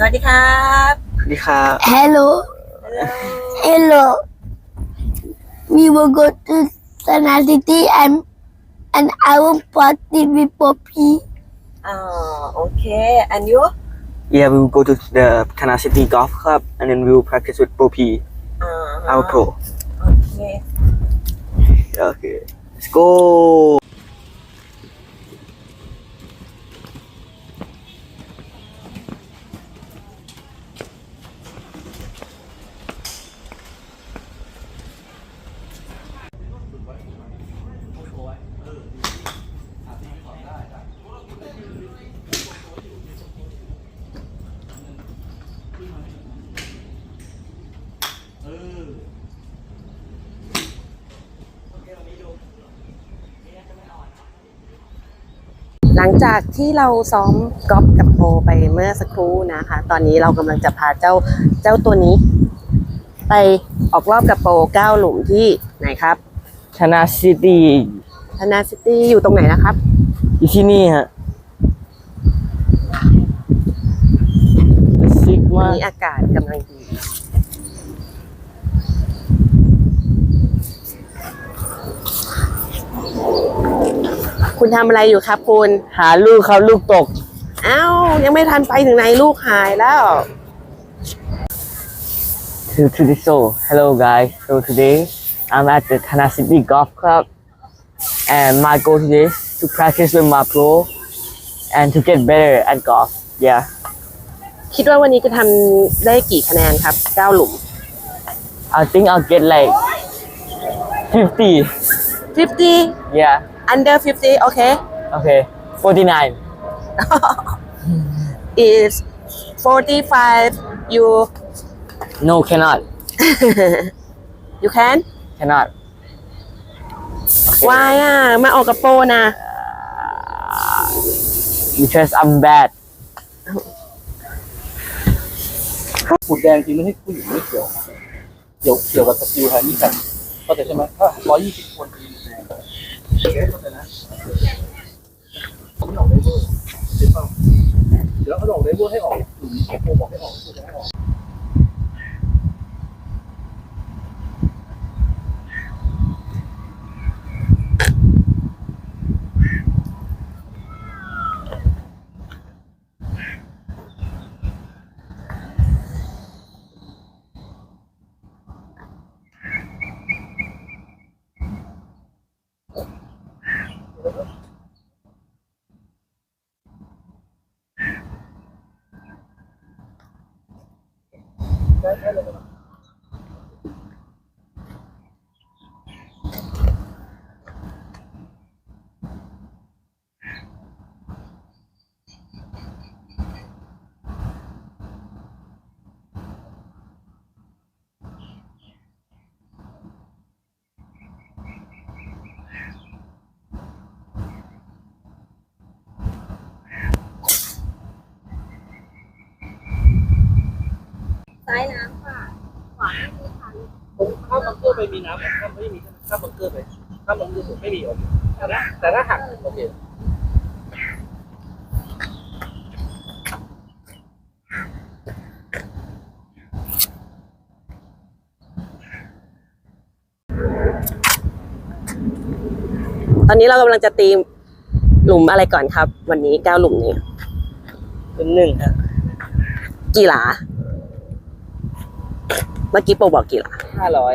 สวัสดีครับสวัสดีครับ Hello. Hello. We will go to Sana City and and I will party with Poppy. Ah, okay and you Yeah, we will go to the Kana City Golf Club and then we will practice with Poppy. P, อ่า our pro. Okay. Okay, let's go. หลังจากที่เราซ้อมกอล์ฟกับโปไปเมื่อสักครู่นะคะ ตอนนี้เรากำลังจะพาเจ้าเจ้าตัวนี้ ไปออกรอบกับโปเก้าหลุมที่ไหนครับ Kana City ธนาซิตี้อยู่ตรงไหนนะครับ อยู่ที่นี่ฮะซิกวันว่านี้อากาศกำลังดี คุณทำอะไรอยู่ครับคุณ หาลูกครับลูกตก อ้าว ยังไม่ทันไปถึงไหนลูกหายแล้ว to to the show hello guys so today I'm at the Kana City Golf Club and my goal today is to practice with my pro and to get better at golf yeah คิดว่าวันนี้จะทำได้กี่คะแนนครับ9หลุม I think I'll get like 50 50 yeah under 50โอเค okay 49 is 45 you no cannot you can cannot why อะมาออกกับโปรนะ because I'm bad ขุดแดงจริงไม่ให้ผู้หญิงไม่เกี่ยวเกี่ยวเกี่ยวกับสกิลแฮนดี้กันเข้าใจใช่ไหมถ้าร้อยยี่สิบคนทีมแดง เข้าใจนะไม่ออกเลเวอร์เดี๋ยวเปล่าเดี๋ยวเขาออกเลเวอร์ให้ออกหลุมโปรบอกให้ออก ไปมีน้ำข้ามไม่มีข้ามบังเกอร์ไปข้ามบังเกอร์ผมไม่มีโอเคแต่ถ้าแต่ถ้าหักโอเคตอนนี้เรากำลังจะตีหลุมอะไรก่อนครับ วันนี้9หลุมนี้เป็นหนึ่งฮะกี่หลา เมื่อกี้โปรบอกกี่หลาห้าร้อย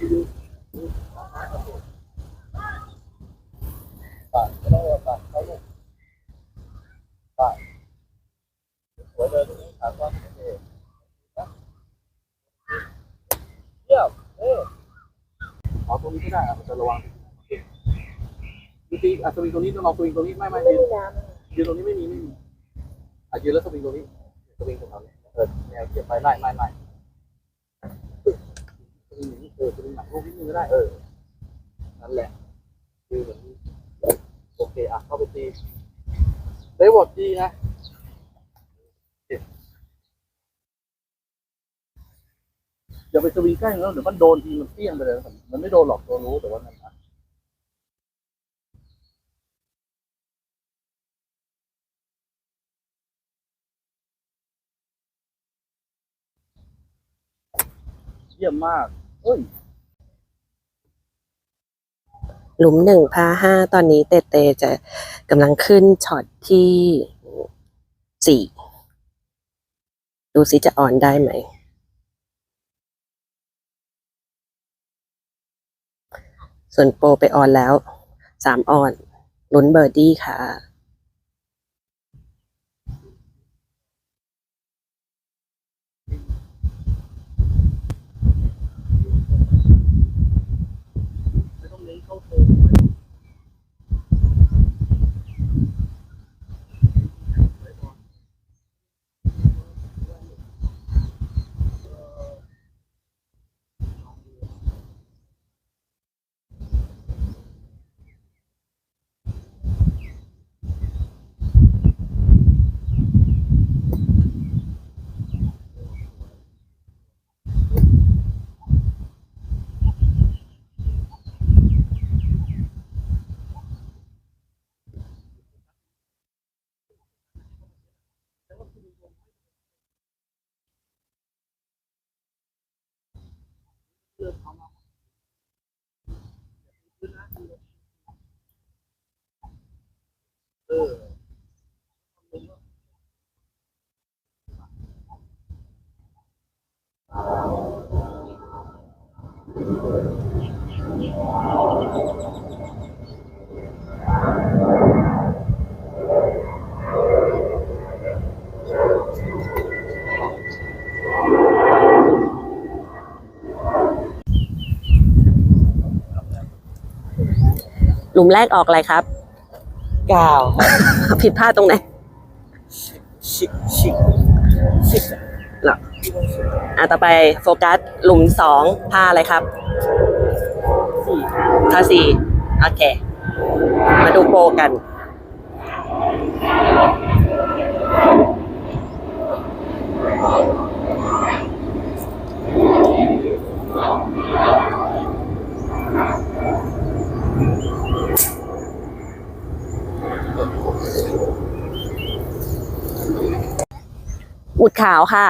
อเคเยี่ยมเอตรงนี้ก็ได้อะจะระวังจริงๆอะสวิงตรงนี้ต้องลองสวิงตรงนี้ไม่ไม่ยืนยืนตรงนี้ไม่มีไม่มีอะยืนแล้วสวิงตรงนี้สวิงตรงนี้เออแนวเกี่ยวไปไล่ไล่ไล่สวิงอย่างนี้เออสวิงหนักลูกนิดนึงก็ได้ เออ นั่นแหละ คือเหมือนโอเค อะ เข้าไปตีได้บทดีนะอย่าไปสวิงใกล้แล้วเดี๋ยวมันโดนทีมันเปี้ยงไปเลยนะมันไม่โดนหรอกตัวรู้แต่ว่านั่นนะเยี่ยมมาก เอ้ย หลุมหนึ่งพาห้าตอนนี้เตเตจะกำลังขึ้นช็อตที่สี่ดูสิจะออนได้ไหม ส่วนโปรไปออนแล้วสามออนลุ้นเบอร์ดี้ค่ะ ลุมแรกออกอะไรครับ เก้าผิดพลาดตรงไหนชิคชิคชิคเหรออะต่อไปโฟกัสหลุมสองพาอะไรครับสี่พาสี่โอเค มาดูโปรกันอุ ดขาวค่ะ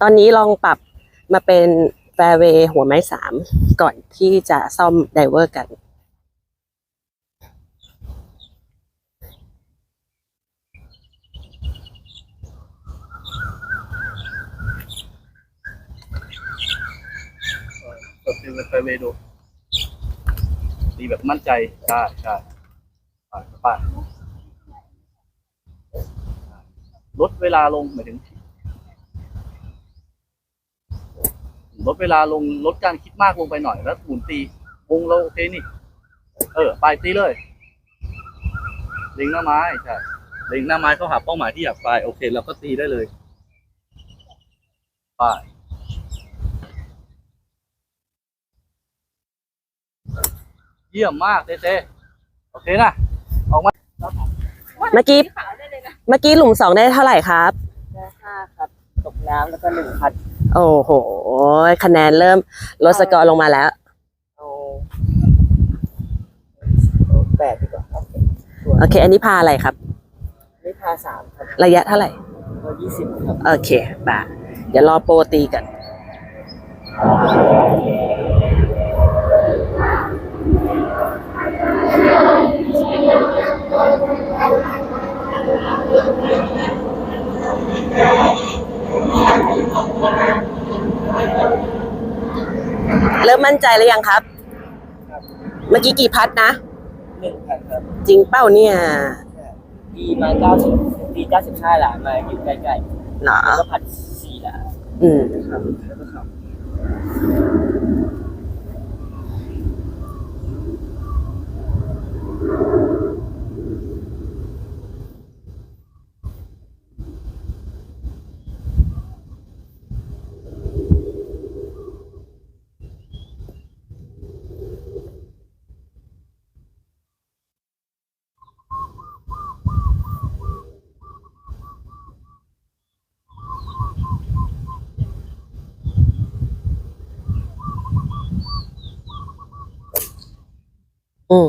ตอนนี้ลองปรับมาเป็นแฟร์เวย์หัวไม้สามก่อนที่จะซ่อมไดเวอร์กันเปิดฟิลไปเวดูดีแบบมั่นใจ ใช่ใช่ไปไป ลดเวลาลงหมายถึงลดเวลาลงลดการคิดมากลงไปหน่อยแล้วหมุนตีวงเราโอเคนี่ เออ ไปตีเลยเล็งหน้าไม้ใช่เล็งหน้าไม้เข้าหาเป้าหมายที่อยากไป โอเคเราก็ตีได้เลยไปเยี่ยมมากเต้เต้โอเคนะออกมาเมื่อกี้ เมื่อกี้หลุมสองได้เท่าไหร่ครับ ได้ห้าครับ ตกน้ำแล้วก็หนึ่งพัดโอ้โห คะแนนเริ่มลดสกอร์ลงมาแล้ว เอาเอาแปดดีกว่าครับส่วนโอเค อันนี้พาอะไรครับ นี่พาสามครับระยะเท่าไหร่ร้อยยี่สิบครับ โอเคบ่าเดี๋ยวรอโปรตีกัน Thank เริ่มมั่นใจหรือยังครับ เมื่อกี้กี่พัดนะ หนึ่งพันครับจริงเป้าเนี่ยดีมาเก้าสิบดีเก้าสิบห้าหลามาอยู่ใกล้หนาๆแล้วก็ผัดสี่หลาอืม ครับ อืม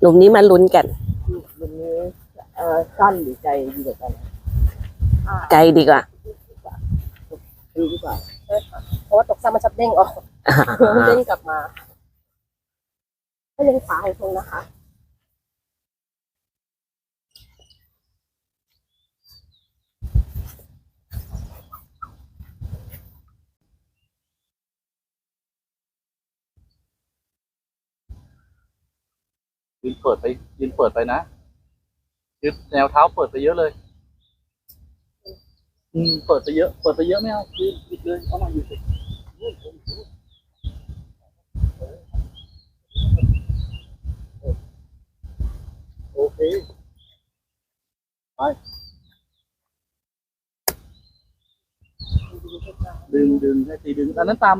หลุมนี้มาลุ้นกัน วันนี้เอ่อสั้นหรือใจดีกว่ากันไกลดีกว่ารู้ดีกว่าเพราะว่าตกซ้ำมันชับเด้งออกเด้งกลับมาถ้ายังขวาของตรงนะคะ ยืนเปิดไปยืนเปิดไปนะยืนแนวเท้าเปิดไปเยอะเลย อืมเปิดไปเยอะ เปิดไปเยอะไม่เอายืนยืนเลยเอามาอยู่สิโอเคไปดึงดึงให้ตีดึงอันนั้นตาม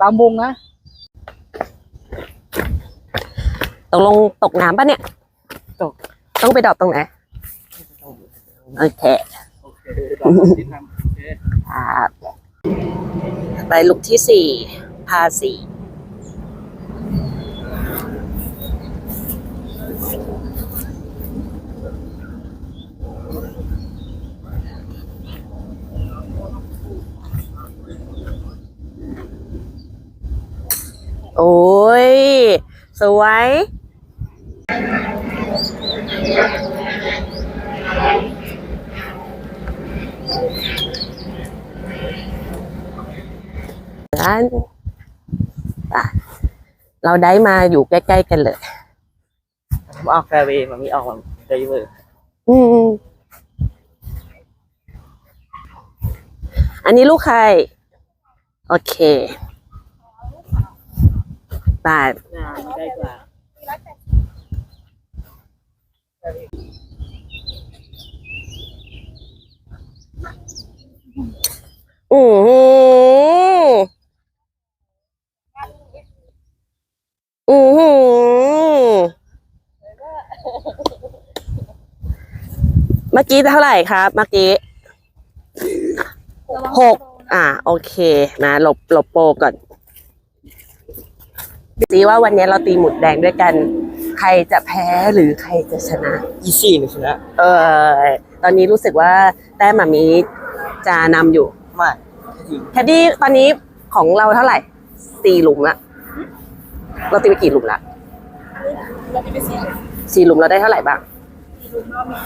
ตามวงนะ ตกลงตกน้ำปะเนี่ย ตก ต้องไปดรอปตรงไหน โอเค โอเคดอกที่ทำโอเคครับไปลุกที่สี่พาสี่โอ้ย สวย ร้านอะเราได้มาอยู่ใกล้ๆกันเลย ผมออกแฟร์เวย์มันมีออกแบบไดเวอร์อืม อันนี้ลูกใคร โอเคบาทงานใกล้กว่า อือหืออือหือเมื่อกี้เท่าไหร่ครับ เมื่อกี้หกอ่า โอเค มาหลบหลบโปรก่อนซีว่าวันนี้เราตีหมุดแดงด้วยกัน ใครจะแพ้หรือใครจะชนะ อีซี่หนึ่งชนะ เออ ตอนนี้รู้สึกว่าแต้มหมามีจะนำอยู่ ไม่แคดดี้ตอนนี้ของเราเท่าไหร่สี่หลุมละเราตีไปกี่หลุมละเราจะไปสี่สี่หลุมเราได้เท่าไหร่บ้างสี่ลุมเรามี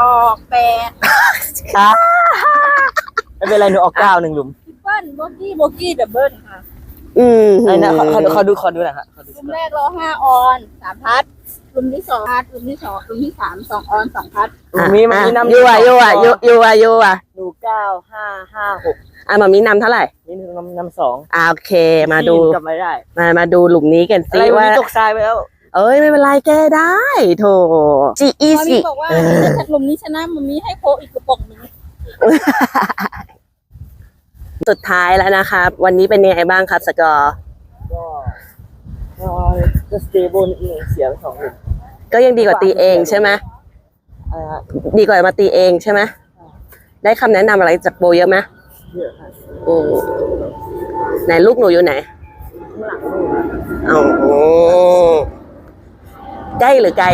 ออกแปดไม่เป็นไรหนูออกเก้าหนึ่งหลุมทริปเปิลโบกี้โบกี้ดับเบิลค่ะ อืมไอ้นะขอขอดูขอดูขอดูหน่อยฮะขอดูลุมแรกเราห้าออนสามพัดลุมที่สองพัดลุมที่สองลุมที่สามสองออนสองพัดหนูมีมันมีน้ำยูอะยูอะยูยูอะยูอะหนูเก้าห้าห้าหกอะหมามีนำเท่าไหร่นี่หนูนำนำสองอ่าโอเคมาดูกลับมาได้มามาดูหลุมนี้กันอะสิไรวันว่านี้ตกทรายไปแล้ว เอ้ยไม่เป็นไรแก้ได้โถจีอีตอนสินี้บอกว่าถ้าลุมนี้ชนะมันมีให้โคกอีกกระป๋องหนึง สุดท้ายแล้วนะครับ วันนี้เป็นยังไงบ้างครับสกอร์ก็ก็ก็สเตเบิลนิดนึงเสียไปสองหลุมก็ยังดีกว่าตีเองใช่ไหมอ่าดีกว่ามาตีเองใช่ไหมได้คำแนะนำอะไรจากโบเยอะไหมเยอะค่ะอืมไหนลูกหนูอยู่ไหนข้างหลังนู่นอ๋อใกล้หรือไกล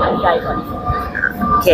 อันไกลก่อนโอเค